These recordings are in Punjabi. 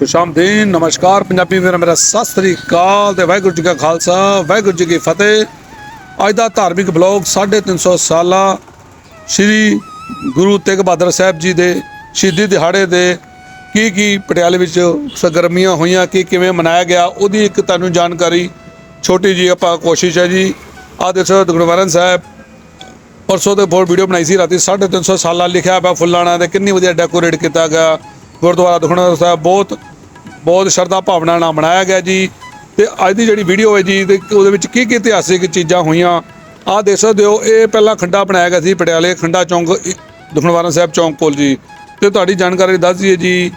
ਖੁਸ਼ਾਮਦੀਨ ਨਮਸਕਾਰ ਪੰਜਾਬੀ ਵੀਰ, ਮੇਰਾ ਸਤਿ ਸ੍ਰੀ ਅਕਾਲ ਤੇ ਵਾਹਿਗੁਰੂ ਜੀ ਕਾ ਖਾਲਸਾ, ਵਾਹਿਗੁਰੂ ਜੀ ਕੀ ਫਤਿਹ। ਅੱਜ ਦਾ ਧਾਰਮਿਕ ਬਲੌਗ 350 ਸਾਲਾ ਸ੍ਰੀ ਗੁਰੂ ਤੇਗ ਬਹਾਦਰ ਸਾਹਿਬ ਜੀ ਦੇ ਸ਼ਹੀਦੀ ਦਿਹਾੜੇ ਦੇ ਕੀ ਕੀ ਪਟਿਆਲੇ ਵਿੱਚ ਸਰਗਰਮੀਆਂ ਹੋਈਆਂ, ਕੀ ਕਿਵੇਂ ਮਨਾਇਆ ਗਿਆ, ਉਹਦੀ ਇੱਕ ਤੁਹਾਨੂੰ ਜਾਣਕਾਰੀ ਛੋਟੀ ਜੀ ਆਪਾਂ ਕੋਸ਼ਿਸ਼ ਹੈ ਜੀ। ਆਹ ਦੇਖੋ ਗੁਰਵਾਰਨ ਸਾਹਿਬ, ਪਰਸੋਂ ਤੇ ਬਹੁਤ ਵੀਡੀਓ ਬਣਾਈ ਸੀ ਰਾਤੀ 350 ਸਾਲਾ ਲਿਖਿਆ ਪਿਆ ਫੁੱਲਾਣਾ ਤੇ ਕਿੰਨੀ ਵਧੀਆ ਡੈਕੋਰੇਟ ਕੀਤਾ ਗਿਆ। ਗੁਰਦੁਆਰਾ ਦੁਖਣਾ ਸਾਹਿਬ ਬਹੁਤ ਬਹੁਤ ਸ਼ਰਧਾ ਭਾਵਨਾ ਨਾਲ ਮਨਾਇਆ ਗਿਆ ਜੀ। ਤੇ ਅੱਜ ਦੀ ਜਿਹੜੀ ਵੀਡੀਓ ਹੈ ਜੀ, ਤੇ ਉਹਦੇ ਵਿੱਚ ਕੀ ਕੀ ਇਤਿਹਾਸਿਕ ਚੀਜ਼ਾਂ ਹੋਈਆਂ, ਆਹ ਦੇਖ ਸਕਦੇ ਹੋ, ਇਹ ਪਹਿਲਾਂ ਖੰਡਾ ਬਣਾਇਆ ਗਿਆ ਸੀ ਪਟਿਆਲੇ, ਖੰਡਾ ਚੌਂਕ ਦੁਖਨਵਾਰਨ ਸਾਹਿਬ ਚੌਂਕ ਕੋਲ ਜੀ। ਤੇ ਤੁਹਾਡੀ ਜਾਣਕਾਰੀ ਦੱਸ ਦਈਏ ਜੀ,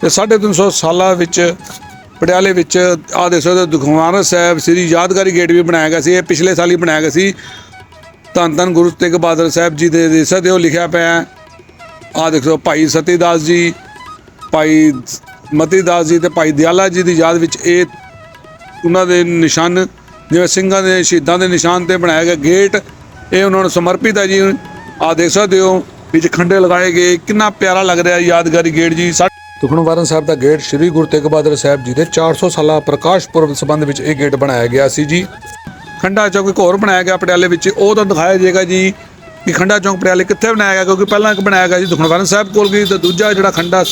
ਤੇ 350 ਸਾਲਾਂ ਵਿੱਚ ਪਟਿਆਲੇ ਵਿੱਚ, ਆਹ ਦੇਖ ਸਕਦੇ ਹੋ, ਦੁਖਨਵਾਰਨ ਸਾਹਿਬ ਸ੍ਰੀ ਯਾਦਗਾਰੀ ਗੇਟ ਵੀ ਬਣਾਇਆ ਗਿਆ ਸੀ, ਇਹ ਪਿਛਲੇ ਸਾਲ ਹੀ ਬਣਾਇਆ ਗਿਆ ਸੀ। ਧੰਨ ਧੰਨ ਗੁਰੂ ਤੇਗ ਬਹਾਦਰ ਸਾਹਿਬ ਜੀ ਦੇ ਦੇਸਾ ਦੇ ਉਹ ਲਿਖਿਆ ਪਿਆ ਆ ਦੇਖੋ ਭਾਈ ਸਤੀਦਾਸ ਜੀ ਭਾਈ ਮਤੀਦਾਸ ਜੀ ਤੇ ਭਾਈ ਦਿਆਲਾ ਜੀ ਦੀ ਯਾਦ ਵਿੱਚ ਇਹ ਉਹਨਾਂ ਦੇ ਨਿਸ਼ਾਨ ਜਿਵੇਂ ਸਿੰਘਾਂ ਦੇ ਸ਼ਹੀਦਾਂ ਦੇ ਨਿਸ਼ਾਨ ਤੇ ਬਣਾਇਆ ਗਿਆ ਗੇਟ ਇਹ ਉਹਨਾਂ ਨੂੰ ਸਮਰਪਿਤ ਹੈ ਜੀ। ਆ ਦੇਖ ਸਕਦੇ ਹੋ ਵਿੱਚ ਖੰਡੇ ਲਗਾਏ ਗਏ ਕਿੰਨਾ ਪਿਆਰਾ ਲੱਗ ਰਿਹਾ ਯਾਦਗਾਰੀ ਗੇਟ ਜੀ। ਤੁਖਨਵਾਰਨ ਸਾਹਿਬ ਦਾ ਗੇਟ ਸ੍ਰੀ ਗੁਰੂ ਤੇਗ ਬਹਾਦਰ ਸਾਹਿਬ ਜੀ ਦੇ 400 ਸਾਲਾ ਪ੍ਰਕਾਸ਼ ਪੁਰਬ ਸੰਬੰਧ ਵਿੱਚ ਇਹ ਗੇਟ ਬਣਾਇਆ ਗਿਆ ਸੀ ਜੀ। ਖੰਡਾ ਚੌਕ ਇੱਕ ਹੋਰ ਬਣਾਇਆ ਗਿਆ ਪਟਿਆਲੇ ਵਿੱਚ ਉਹ ਤਾਂ ਦਿਖਾਇਆ ਜਾਏਗਾ ਜੀ ਕਿ ਖੰਡਾ ਚੌਕ ਪਟਿਆਲੇ ਕਿੱਥੇ ਬਣਾਇਆ ਗਿਆ ਕਿਉਂਕਿ ਪਹਿਲਾਂ ਇੱਕ ਬਣਾਇਆ ਗਿਆ ਜੀ ਦੁਖਨਵਾਰਨ ਸਾਹਿਬ ਕੋਲ ਗਈ ਤੇ ਦੂਜਾ ਜਿਹੜਾ ਖੰਡਾ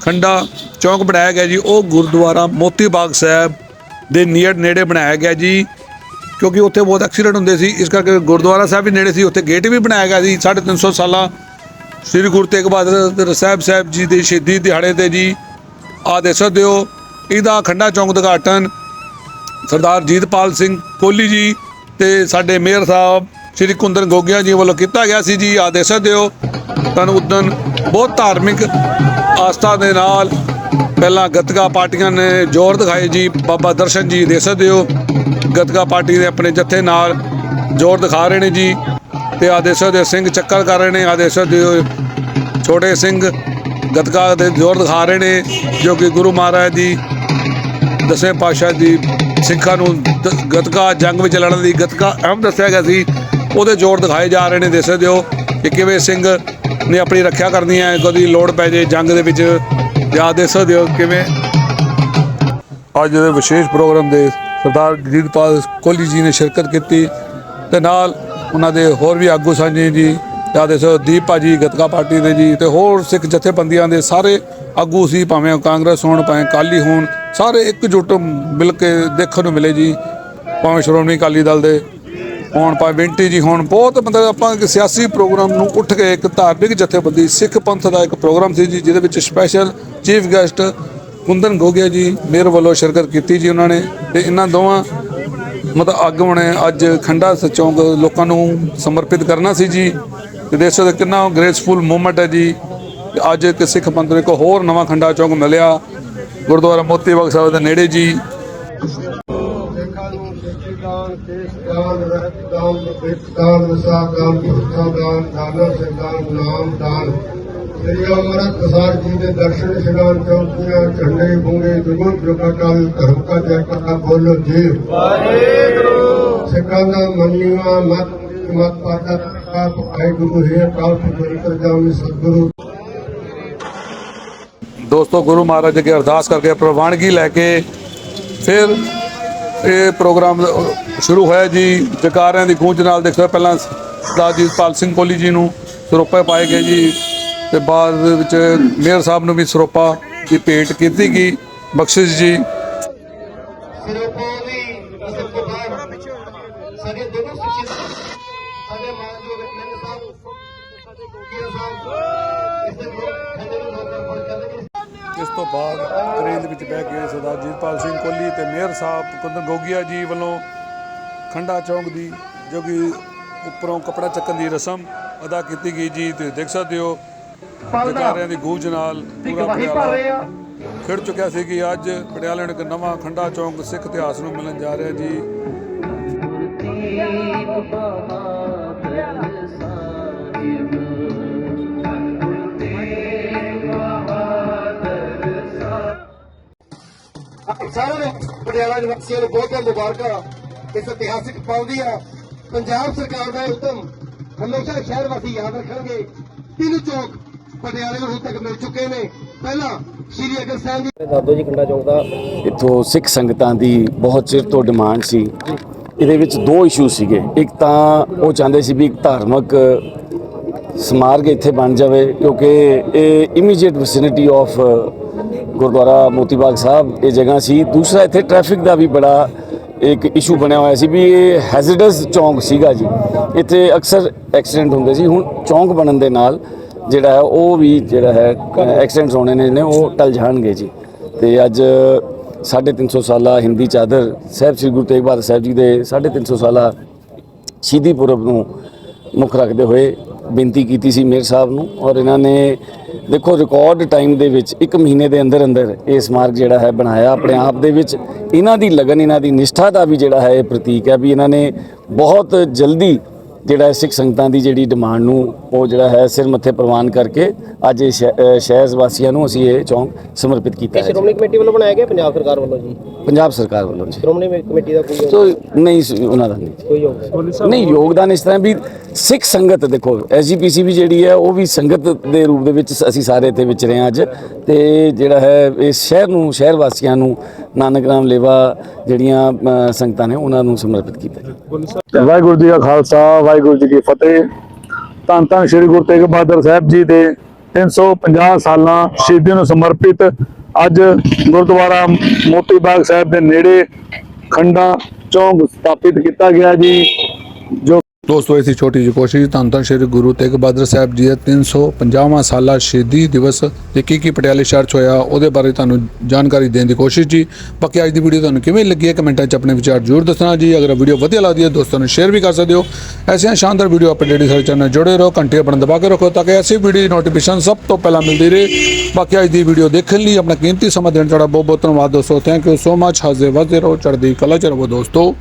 ਖੰਡਾ ਚੌਂਕ ਬਣਾਇਆ ਗਿਆ ਜੀ। ਉਹ ਗੁਰਦੁਆਰਾ ਮੋਤੀ ਬਾਗ ਸਾਹਿਬ ਦੇ ਨੀਅਰ ਨੇੜੇ ਬਣਾਇਆ ਗਿਆ ਜੀ। ਕਿਉਂਕਿ ਉੱਥੇ ਬਹੁਤ ਐਕਸੀਡੈਂਟ ਹੁੰਦੇ ਸੀ। ਇਸ ਕਰਕੇ ਗੁਰਦੁਆਰਾ ਸਾਹਿਬ ਵੀ ਨੇੜੇ ਸੀ। ਉੱਥੇ ਗੇਟ ਵੀ ਬਣਾਇਆ ਗਿਆ ਸੀ। 350 ਸਾਲਾਂ ਸ੍ਰੀ ਗੁਰੂ ਤੇਗ ਬਹਾਦਰ ਸਾਹਿਬ ਸਾਹਿਬ ਜੀ ਦੇ ਸ਼ਹੀਦੀ ਦਿਹਾੜੇ ਤੇ ਜੀ ਆਦੇਸ਼ ਦਿਓ। ਇਹਦਾ ਖੰਡਾ ਚੌਂਕ ਦਾ ਉਦਘਾਟਨ ਸਰਦਾਰ ਜੀਤਪਾਲ ਸਿੰਘ ਕੋਹਲੀ ਜੀ ਤੇ ਸਾਡੇ ਮੇਅਰ ਸਾਹਿਬ ਸ੍ਰੀ ਕੁੰਦਨ ਗੋਗਿਆ ਜੀ ਵੱਲੋਂ ਕੀਤਾ ਗਿਆ ਸੀ ਜੀ। ਆ ਦਿਓ। ਤੁਹਾਨੂੰ ਉਦਨ ਬਹੁਤ ਧਾਰਮਿਕ ਆਸਥਾ ਦੇ ਨਾਲ ਪਹਿਲਾਂ ਗੱਤਕਾ ਪਾਰਟੀਆਂ ਨੇ ਜ਼ੋਰ ਦਿਖਾਏ ਜੀ। ਬਾਬਾ ਦਰਸ਼ਨ ਜੀ ਦੇ ਸਕਦੇ ਹੋ ਗੱਤਕਾ ਪਾਰਟੀ ਦੇ ਆਪਣੇ ਜੱਥੇ ਨਾਲ ਜ਼ੋਰ ਦਿਖਾ ਰਹੇ ਨੇ ਜੀ। ਤੇ ਆ ਦੇ ਸਿੰਘ ਚੱਕਰ ਕਰ ਰਹੇ ਨੇ। ਆ ਦੇ ਛੋਟੇ ਸਿੰਘ ਗੱਤਕਾ ਦੇ ਜ਼ੋਰ ਦਿਖਾ ਰਹੇ ਨੇ, ਜੋ ਕਿ ਗੁਰੂ ਮਹਾਰਾਜ ਦੀ ਦਸਵੇਂ ਪਾਤਸ਼ਾਹ ਦੀ ਸਿੱਖਾਂ ਨੂੰ ਦ- ਗੱਤਕਾ ਜੰਗ ਵਿੱਚ ਲੜਨ ਦੀ ਗੱਤਕਾ ਅਹਿਮ ਦੱਸਿਆ ਗਿਆ ਸੀ। ਉਹਦੇ ਜ਼ੋਰ ਦਿਖਾਏ ਜਾ ਰਹੇ ਨੇ। ਦੇਖ ਸਕਦੇ ਹੋ ਕਿ ਕਿਵੇਂ ਸਿੰਘ ਨੇ ਆਪਣੀ ਰੱਖਿਆ ਕਰਨੀ ਹੈ ਕਦੀ ਲੋੜ ਪੈ ਜੇ, ਜੰਗ ਦੇ ਵਿੱਚ ਯਾਦ ਦੇਖ ਸਕਦੇ ਹੋ ਕਿਵੇਂ? ਅੱਜ ਦੇ ਵਿਸ਼ੇਸ਼ ਪ੍ਰੋਗਰਾਮ ਦੇ ਸਰਦਾਰ ਜੀਤਪਾਲ ਕੋਹਲੀ ਜੀ ਨੇ ਸ਼ਿਰਕਤ ਕੀਤੀ ਤੇ ਨਾਲ ਉਹਨਾਂ ਦੇ ਹੋਰ ਵੀ ਆਗੂ ਸਾਂਝੇ ਜੀ ਯਾਦ ਦੇਖੋ ਦੀਪ ਭਾਜੀ, ਗਤਕਾ ਪਾਰਟੀ ਦੇ ਜੀ ਤੇ ਹੋਰ ਸਿੱਖ ਜਥੇਬੰਦੀਆਂ ਦੇ ਸਾਰੇ ਆਗੂ ਸੀ, ਭਾਵੇਂ ਕਾਂਗਰਸ ਹੋਣ, ਭਾਵੇਂ ਕਾਲੀ ਹੋਣ, ਸਾਰੇ ਇਕਜੁੱਟ ਮਿਲ ਕੇ ਦੇਖਣ ਨੂੰ ਮਿਲੇ ਜੀ, ਭਾਵੇਂ ਸ਼੍ਰੋਮਣੀ ਅਕਾਲੀ ਦਲ ਦੇ। ਹੋਣ ਭਾਵੇਂ ਵਿੰਟੀ ਜੀ ਹੋਣ ਬਹੁਤ ਮਤਲਬ ਆਪਾਂ ਇੱਕ ਸਿਆਸੀ ਪ੍ਰੋਗਰਾਮ ਨੂੰ ਉੱਠ ਕੇ ਇੱਕ ਧਾਰਮਿਕ ਜਥੇਬੰਦੀ, ਸਿੱਖ ਪੰਥ ਦਾ ਇੱਕ ਪ੍ਰੋਗਰਾਮ ਸੀ ਜੀ, ਜਿਹਦੇ ਵਿੱਚ special chief guest Kundan Gogia ji ਮੇਰ ਵੱਲੋਂ ਸ਼ਿਰਕਤ ਕੀਤੀ ਜੀ ਉਹਨਾਂ ਨੇ ਤੇ ਇਹਨਾਂ ਦੋਵਾਂ ਮਤਲਬ ਆਗੂਆਂ ਨੇ ਅੱਜ ਖੰਡਾ ਚੌਂਕ ਲੋਕਾਂ ਨੂੰ ਸਮਰਪਿਤ ਕਰਨਾ ਸੀ ਜੀ। ਤੇ ਦੇਖ ਸਕਦੇ ਕਿੰਨਾ ਗ੍ਰੇਸਫੁਲ ਮੂਵਮੈਂਟ ਹੈ ਜੀ। ਅੱਜ ਇੱਕ ਸਿੱਖ ਪੰਥ ਨੂੰ ਇੱਕ ਹੋਰ ਨਵਾਂ ਖੰਡਾ ਚੌਂਕ ਮਿਲਿਆ। ਗੁਰਦੁਆਰਾ ਮੋਤੀ ਬਾਗ ਸਾਹਿਬ ਦੇ ਨੇੜੇ ਜੀ। ਨੂੰ ਸਿੱਖੀ ਦਾਨ ਕੇਸ ਦਾਨ ਰਹਿਤ ਦਾਨ ਵਿਤ ਦਾਨ ਵਿਸਾ ਦਾਨ ਪੁਸਤਾ ਦਾਨ ਦਾਨਾ ਸਿੱਧਾਨ ਗੁਲਾਮ ਦਾਨ। ਸ੍ਰੀ ਅਮਰਤ ਪ੍ਰਸਾਦ ਜੀ ਦੇ ਦਰਸ਼ਨ ਇਸ਼ਨਾਨ ਚੌਕੀਆਂ ਝੰਡੇ ਬੁੰਗੇ ਦੁਗੁਣ ਪ੍ਰਕਾਟਲ ਧਰਮ ਕਾ ਜੈ ਕਥਾ ਬੋਲੋ ਜੀ। ਵਾਹਿਗੁਰੂ। ਸਿੱਖਾਂ ਦਾ ਮੰਨਿਆ ਮਤ ਮਤ ਪਾਤਾ ਆਪ ਆਏ ਗੁਰੂ ਹੈ ਕਾਲ ਪੁਰ ਕਰ ਜਾਮੀ ਸਤਿਗੁਰੂ। ਦੋਸਤੋ ਗੁਰੂ ਮਹਾਰਾਜ ਅੱਗੇ ਅਰਦਾਸ ਕਰਕੇ ਪ੍ਰਵਾਨਗੀ ਲੈ ਕੇ ਫਿਰ ਇਹ ਪ੍ਰੋਗਰਾਮ ਸ਼ੁਰੂ ਹੋਇਆ ਜੀ, ਜਕਾਰਿਆਂ ਦੀ ਗੂੰਜ ਨਾਲ ਦੇਖੋ ਪਹਿਲਾਂ ਸਰਦਾਰ ਪਾਲ ਸਿੰਘ ਕੋਹਲੀ ਜੀ ਨੂੰ ਸਰੋਪੇ ਪਾਏ ਗਏ ਜੀ, ਤੇ ਬਾਅਦ ਵਿੱਚ ਮੇਅਰ ਸਾਹਿਬ ਨੂੰ ਵੀ ਸਰੋਪਾ ਦੀ ਭੇਟ ਕੀਤੀ ਗਈ, ਬਖਸ਼ਿਸ਼ ਜੀ। ਸਿਰੋਪਾਵੀ ਅਸਲ ਤੋਂ ਬਾਅਦ ਸਾਡੇ ਦੋਨੋਂ ਸਿੱਖਿਆ ਸਾਡੇ ਮਾਨਯੋਗ ਐਮਐਲਏ ਸਾਹਿਬ, ਸਾਡੇ ਗੋਗੀਆ ਸਾਹਿਬ ਤੋਂ ਬਾਅਦ ਟ੍ਰੇਨ ਦੇ ਵਿੱਚ ਬਹਿ ਕੇ ਸਰਦਾਰ ਜੀਤਪਾਲ ਸਿੰਘ ਕੋਹਲੀ ਤੇ ਮੇਅਰ ਸਾਹਿਬ ਕੁੰਦਨ ਗੋਗੀਆ ਜੀ ਵੱਲੋਂ ਖੰਡਾ ਚੌਂਕ ਦੀ ਜੋ ਕਿ ਉੱਪਰੋਂ ਕਪੜਾ ਚੱਕਣ ਦੀ ਰਸਮ ਅਦਾ ਕੀਤੀ ਗਈ ਜੀ ਤੇ ਦੇਖ ਸਕਦੇ ਹੋ। ਜਕਾਰਿਆਂ ਦੀ ਗੂੰਜ ਨਾਲ ਪੂਰਾ ਪਟਿਆਲਾ ਖਿੜ ਚੁੱਕਿਆ ਸੀ ਕਿ ਅੱਜ ਪਟਿਆਲੇ ਨੂੰ ਇੱਕ ਨਵਾਂ ਖੰਡਾ ਚੌਂਕ ਸਿੱਖ ਇਤਿਹਾਸ ਨੂੰ ਮਿਲਣ ਜਾ ਰਿਹਾ ਜੀ। ਨੂੰ ਪਟਿਆਲਾ ਨਿਵਾਸੀਆਂ ਨੂੰ ਬਹੁਤ ਬਹੁਤ ਮੁਬਾਰਕਾਂ। ਇਸ ਇਤਿਹਾਸਿਕ ਪਲ ਦੀਆਂ ਪੰਜਾਬ ਸਰਕਾਰ ਦਾ ਉਦਮ ਹਮੇਸ਼ਾ ਸ਼ਹਿਰ ਵਾਸੀ ਯਾਦ ਰੱਖਣਗੇ। ਤਿੰਨ ਚੌਕ ਪਟਿਆਲੇ ਨੂੰ ਹੁਣ ਤੱਕ ਮਿਲ ਚੁੱਕੇ ਨੇ। ਪਹਿਲਾਂ ਸ੍ਰੀ ਅਗਰ ਸਾਹਿਬ ਜੀ ਦਾਦੋ ਜੀ ਕੰਡਾ ਚੌਂਕ ਦਾ। ਇੱਥੋਂ ਸਿੱਖ ਸੰਗਤਾਂ ਦੀ ਬਹੁਤ ਚਿਰ ਤੋਂ ਡਿਮਾਂਡ ਸੀ। ਇਹਦੇ ਵਿੱਚ ਦੋ ਇਸ਼ੂ ਸੀਗੇ। ਇੱਕ ਤਾਂ ਉਹ ਚਾਹੁੰਦੇ ਸੀ ਵੀ ਇੱਕ ਧਾਰਮਿਕ ਸਮਾਰਗ ਇੱਥੇ ਬਣ ਜਾਵੇ ਕਿਉਂਕਿ ਇਹ immediate vicinity of Gurdwara Moti Bagh Sahib, ਇਹ ਜਗ੍ਹਾ ਸੀ। ਦੂਸਰਾ ਇੱਥੇ ਟ੍ਰੈਫਿਕ ਦਾ ਵੀ ਬੜਾ ਇੱਕ ਇਸ਼ੂ ਬਣਿਆ ਹੋਇਆ ਸੀ ਵੀ ਇਹ ਹੈਜ਼ਰਡਸ ਚੌਂਕ ਸੀਗਾ ਜੀ। ਇੱਥੇ ਅਕਸਰ ਐਕਸੀਡੈਂਟ ਹੁੰਦੇ ਸੀ। ਹੁਣ ਚੌਂਕ ਬਣਨ ਦੇ ਨਾਲ ਜਿਹੜਾ ਹੈ, ਉਹ ਵੀ ਜਿਹੜਾ ਹੈ ਐਕਸੀਡੈਂਟਸ ਹੋਣੇ ਨੇ ਨੇ ਉਹ ਟਲ ਜਾਣਗੇ ਜੀ। ਤੇ ਅੱਜ 350 ਸਾਲਾ ਹਿੰਦੀ ਚਾਦਰ ਸਾਹਿਬ ਸ੍ਰੀ ਗੁਰੂ ਤੇਗ ਬਹਾਦਰ ਸਾਹਿਬ ਜੀ ਦੇ 350 ਸਾਲਾ ਸ਼ਹੀਦੀ ਪੁਰਬ ਨੂੰ ਮੁੱਖ ਰੱਖਦੇ ਹੋਏ ਬੇਨਤੀ ਕੀਤੀ ਸੀ ਮੇਅਰ ਸਾਹਿਬ ਨੂੰ ਔਰ ਇਹਨਾਂ ਨੇ ਦੇਖੋ ਰਿਕਾਰਡ ਟਾਈਮ ਦੇ ਵਿੱਚ 1 ਮਹੀਨੇ ਦੇ ਅੰਦਰ ਅੰਦਰ ਇਹ ਸਮਾਰਕ ਜਿਹੜਾ ਹੈ ਬਣਾਇਆ ਆਪਣੇ ਆਪ ਦੇ ਵਿੱਚ। ਇਹਨਾਂ ਦੀ ਲਗਨ, ਇਹਨਾਂ ਦੀ ਨਿਸ਼ਠਾ ਦਾ ਵੀ ਜਿਹੜਾ ਹੈ ਇਹ ਪ੍ਰਤੀਕ ਹੈ ਵੀ ਇਹਨਾਂ ਨੇ ਬਹੁਤ ਜਲਦੀ ਜਿਹੜਾ ਸਿੱਖ ਸੰਗਤਾਂ ਦੀ ਜਿਹੜੀ ਡਿਮਾਂਡ ਨੂੰ ਉਹ ਜਿਹੜਾ ਹੈ ਸਿਰ ਮੱਥੇ ਪ੍ਰਵਾਨ ਕਰਕੇ ਅੱਜ ਸ਼ਹਿਰ ਵਾਸੀਆਂ ਨੂੰ ਅਸੀਂ ਇਹ ਚੌਂਕ ਸਮਰਪਿਤ ਕੀਤਾ ਹੈ। ਸ਼੍ਰੋਮਣੀ ਕਮੇਟੀ ਵੱਲੋਂ ਬਣਾਇਆ ਗਿਆ ਪੰਜਾਬ ਸਰਕਾਰ ਵੱਲੋਂ ਜੀ? ਪੰਜਾਬ ਸਰਕਾਰ ਵੱਲੋਂ ਜੀ। ਸ਼੍ਰੋਮਣੀ ਕਮੇਟੀ ਦਾ ਕੋਈ ਸੋ ਨਹੀਂ ਸੀ ਉਹਨਾਂ ਦਾ ਨਹੀਂ। ਕੋਈ ਯੋਗਦਾਨ ਨਹੀਂ ਯੋਗਦਾਨ ਇਸ ਤਰ੍ਹਾਂ ਵੀ ਸਿੱਖ ਸੰਗਤ ਦੇਖੋ ਐਸਜੀਪੀਸੀ ਵੀ ਜਿਹੜੀ ਹੈ ਉਹ ਵੀ ਸੰਗਤ ਦੇ ਰੂਪ ਦੇ ਵਿੱਚ ਅਸੀਂ ਸਾਰੇ ਇੱਥੇ ਵਿਚਰੇ ਹਾਂ ਅੱਜ ਤੇ ਜਿਹੜਾ ਹੈ ਇਸ ਸ਼ਹਿਰ ਨੂੰ ਸ਼ਹਿਰ ਵਾਸੀਆਂ ਨੂੰ ਨਾਨਕ ਨਾਮ ਲੇਵਾ ਜਿਹੜੀਆਂ ਸੰਗਤਾਂ ਨੇ ਉਹਨਾਂ ਨੂੰ ਸਮਰਪਿਤ ਕੀਤਾ। ਵਾਹਿਗੁਰੂ ਜੀ ਕਾ ਖਾਲਸਾ ਵਾਹਿਗੁਰੂ ਜੀ ਕੀ ਫਤਿਹ। ਧੰਨ ਧੰਨ ਸ੍ਰੀ ਗੁਰੂ ਤੇਗ ਬਹਾਦਰ ਸਾਹਿਬ ਜੀ ਦੇ 350 ਸਾਲਾਂ ਸ਼ਹੀਦੀ ਨੂੰ ਸਮਰਪਿਤ ਅੱਜ ਗੁਰਦੁਆਰਾ ਮੋਤੀ ਬਾਗ ਸਾਹਿਬ ਦੇ ਨੇੜੇ ਖੰਡਾ ਚੌਂਕ ਸਥਾਪਿਤ ਕੀਤਾ ਗਿਆ ਜੀ, ਜੋ ਦੋਸਤੋ ਇਸੀ ਛੋਟੀ ਜਿਹੀ ਕੋਸ਼ਿਸ਼। ਧੰਨ ਧੰਨ ਸ੍ਰੀ ਗੁਰੂ ਤੇਗ ਬਹਾਦਰ ਸਾਹਿਬ ਜੀ ਦਾ 350ਵਾਂ ਸਾਲਾ ਸ਼ਹੀਦੀ ਦਿਵਸ, ਤੇ ਕੀ ਕੀ ਪਟਿਆਲੇ ਸ਼ਹਿਰ 'ਚ ਹੋਇਆ, ਉਹਦੇ ਬਾਰੇ ਤੁਹਾਨੂੰ ਜਾਣਕਾਰੀ ਦੇਣ ਦੀ ਕੋਸ਼ਿਸ਼ ਜੀ। ਬਾਕੀ ਅੱਜ ਦੀ ਵੀਡੀਓ ਤੁਹਾਨੂੰ ਕਿਵੇਂ ਲੱਗੀ ਹੈ, ਕਮੈਂਟਾਂ 'ਚ ਆਪਣੇ ਵਿਚਾਰ ਜ਼ਰੂਰ ਦੱਸਣਾ ਜੀ। ਅਗਰ ਵੀਡੀਓ ਵਧੀਆ ਲੱਗਦੀ ਹੈ, ਦੋਸਤਾਂ, ਨੂੰ ਸ਼ੇਅਰ ਵੀ ਕਰ ਸਕਦੇ ਹੋ। ਐਸੀਆਂ ਸ਼ਾਨਦਾਰ ਵੀਡੀਓ ਅਪਡੇਟ ਸਾਡੇ ਚੈਨਲ ਨਾਲ ਜੁੜੇ ਰਹੋ, ਘੰਟੀ ਆਪਣਾ ਦਬਾ ਕੇ ਰੱਖੋ, ਤਾਂ ਕਿ ਐਸੀ ਵੀਡੀਓ ਦੀ ਨੋਟੀਫਿਕੇਸ਼ਨ ਸਭ ਤੋਂ ਪਹਿਲਾਂ ਮਿਲਦੀ ਰਹੇ। ਬਾਕੀ ਅੱਜ ਦੀ ਵੀਡੀਓ ਦੇਖਣ ਲਈ ਆਪਣਾ ਕੀਮਤੀ ਸਮਾਂ ਦੇਣ ਤੁਹਾਡਾ ਬਹੁਤ ਬਹੁਤ ਧੰਨਵਾਦ, ਦੋਸਤੋ। ਥੈਂਕ ਯੂ ਸੋ ਮਚ ਹਾਜ਼ਰ ਵਜ਼ਦੇ ਰਹੋ, ਚੜ੍ਹਦੀ ਕਲਾ ਚ ਰਹੋ, ਦੋਸਤੋ।